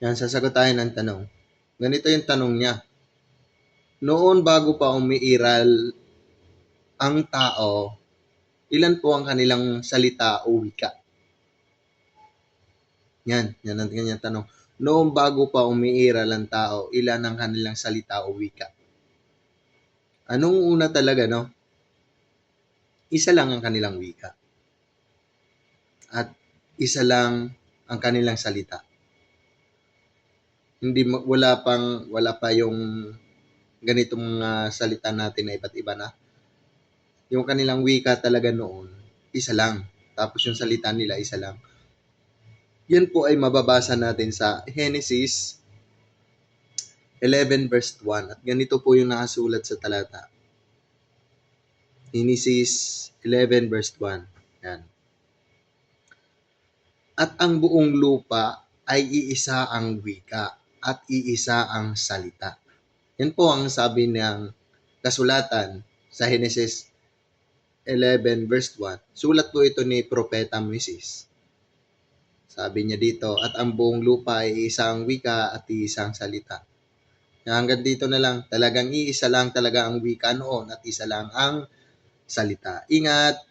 Yan, sasagot tayo ng tanong. Ganito yung tanong niya. Noon bago pa umiiral ang tao, ilan po ang kanilang salita o wika? Yan, yan ang kanyang tanong. Noong bago pa umiiral ang tao, ilan ang kanilang salita o wika? Anong una talaga, no? Isa lang ang kanilang wika. At isa lang ang kanilang salita. Hindi wala pang wala pa yung ganitong mga salita natin na iba't iba na. Yung kanilang wika talaga noon, isa lang. Tapos yung salita nila isa lang. Yan po ay mababasa natin sa Genesis 11 verse 1. At ganito po yung nakasulat sa talata. Genesis 11 verse 1. Yan. At ang buong lupa ay iisa ang wika at iisa ang salita. Yan po ang sabi ng kasulatan sa Genesis 11 verse 1. Sulat po ito ni Propeta Moises. Sabi niya dito, at ang buong lupa ay isang wika at isang salita. Hanggang dito na lang, talagang iisa lang talaga ang wika noon at isa lang ang salita. Ingat!